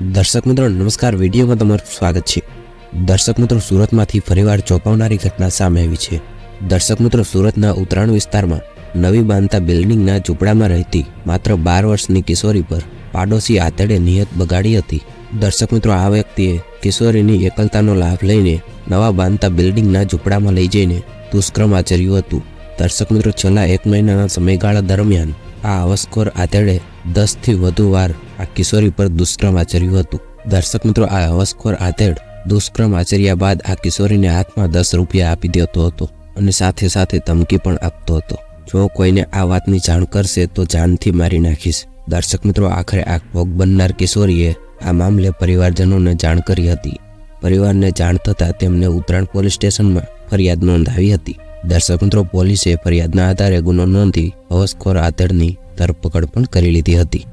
દર્શક મિત્રો, નમસ્કાર. વિડીયોમાં તમારું સ્વાગત છે. દર્શક મિત્રો, સુરતમાંથી ફરીવાર ચોંકાવનારી ઘટના સામે આવી છે. દર્શક મિત્રો, સુરતના ઉત્તરાયણ વિસ્તારમાં નવી બાંધતા બિલ્ડિંગના ઝૂંપડામાં રહેતી માત્ર બાર વર્ષની કિશોરી પર પાડોશી આતેડે નિયત બગાડી હતી. દર્શક મિત્રો, આ વ્યક્તિએ કિશોરીની એકલતાનો લાભ લઈને નવા બાંધતા બિલ્ડિંગના ઝૂંપડામાં લઈ જઈને દુષ્કર્મ આચર્યું હતું. દર્શક મિત્રો, છેલ્લા એક મહિનાના સમયગાળા દરમિયાન આ અવસ્કોર આતેડે દસથી વધુ વાર આ કિશોરી પર દુષ્કર્મ આચર્યું હતું. દર્શક મિત્રો, આ હવસખોર આધેડ દુષ્કર્મ આચર્યા બાદ આ કિશોરીને હાથમાં દસ રૂપિયા આપી દેતો હતો અને સાથે સાથે ધમકી પણ આપતો હતો. જો કોઈને આ વાતની જાણ કરશે તો જાનથી મારી નાખીશ. દર્શક મિત્રો, આખરે આ ભોગ બનનાર કિશોરીએ આ મામલે પરિવારજનોને જાણ કરી હતી. પરિવારને જાણ થતાં તેમને ઉત્તરાયણ પોલીસ સ્ટેશનમાં ફરિયાદ નોંધાવી હતી. દર્શક મિત્રો, પોલીસે ફરિયાદના આધારે ગુનો નોંધી હવસખોર આધેડની ધરપકડ પણ કરી લીધી હતી.